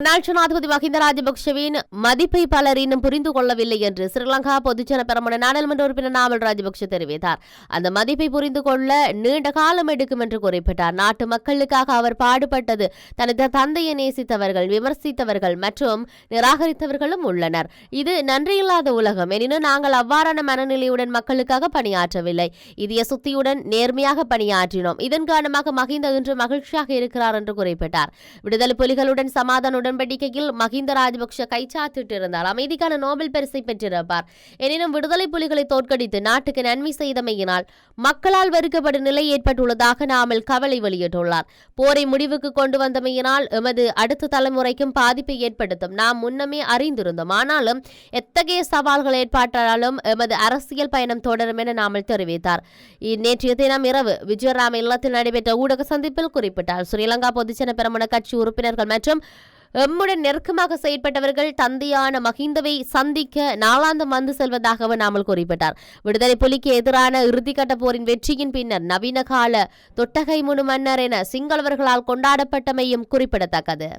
முன்னாள் ஜனாதிபதி மஹிந்த ராஜபக்ஷவின் மதிப்பை பலர் இன்னும் புரிந்து கொள்ளவில்லை என்று ஸ்ரீலங்கா பொதுஜன பெருமன நாடாளுமன்ற உறுப்பினர் நாமல் ராஜபக்ஷ தெரிவித்தார். அந்த மதிப்பை புரிந்து கொள்ள நீண்ட காலம் எடுக்கும் என்று குறிப்பிட்டார். நாட்டு மக்களுக்காக அவர் பாடுபட்டது தனது தந்தையை நேசித்தவர்கள் விமர்சித்தவர்கள் மற்றும் நிராகரித்தவர்களும் உள்ளனர். இது நன்றியில்லாத உலகம். எனினும் நாங்கள் அவ்வாறான மனநிலையுடன் மக்களுக்காக பணியாற்றவில்லை. இதய சுத்தியுடன் நேர்மையாக பணியாற்றினோம். இதன் காரணமாக மஹிந்த இன்று மகிழ்ச்சியாக இருக்கிறார் என்று குறிப்பிட்டார். விடுதலை புலிகளுடன் சமாதான உடன்படிக்கையில் மஹிந்த ராஜபக்ஷ கைச்சாத்திட்டிருந்தார். அமைதிக்கான நோபல் பரிசை பெற்றிருப்பார். எனினும் விடுதலை புலிகளை தோற்கடித்து நாட்டுக்கு நன்மை செய்தமையினால் மக்களால் வெறுக்கப்படும் நிலை ஏற்பட்டுள்ளதாக நாமல் கவலை வெளியிட்டுள்ளார். போரை முடிவுக்கு கொண்டு வந்தமையினால் எமது அடுத்த தலைமுறைக்கும் பாதிப்பை ஏற்படுத்தும். நாம் முன்னமே அறிந்திருந்தோம். ஆனாலும் எத்தகைய சவால்கள் ஏற்பட்டாலும் எமது அரசியல் பயணம் தொடரும் என நாமல் தெரிவித்தார். நேற்றைய தினம் இரவு விஜயராம இல்லத்தில் நடைபெற்ற ஊடக சந்திப்பில் குறிப்பிட்டார். ஸ்ரீலங்கா பொதுஜன பெருமன கட்சி உறுப்பினர்கள் மற்றும் எம்முடன் நெருக்கமாக செயற்பட்டவர்கள் தந்தையான மஹிந்தவை சந்திக்க நாளாந்தம் வந்து செல்வதாகவும் நாமல் குறிப்பிட்டார். விடுதலை புலிக்கு எதிரான இறுதிக்கட்ட போரின் வெற்றியின் பின்னர் நவீன கால தொட்டகை முனு மன்னர் என சிங்களவர்களால் கொண்டாடப்பட்டமையும் குறிப்பிடத்தக்கது.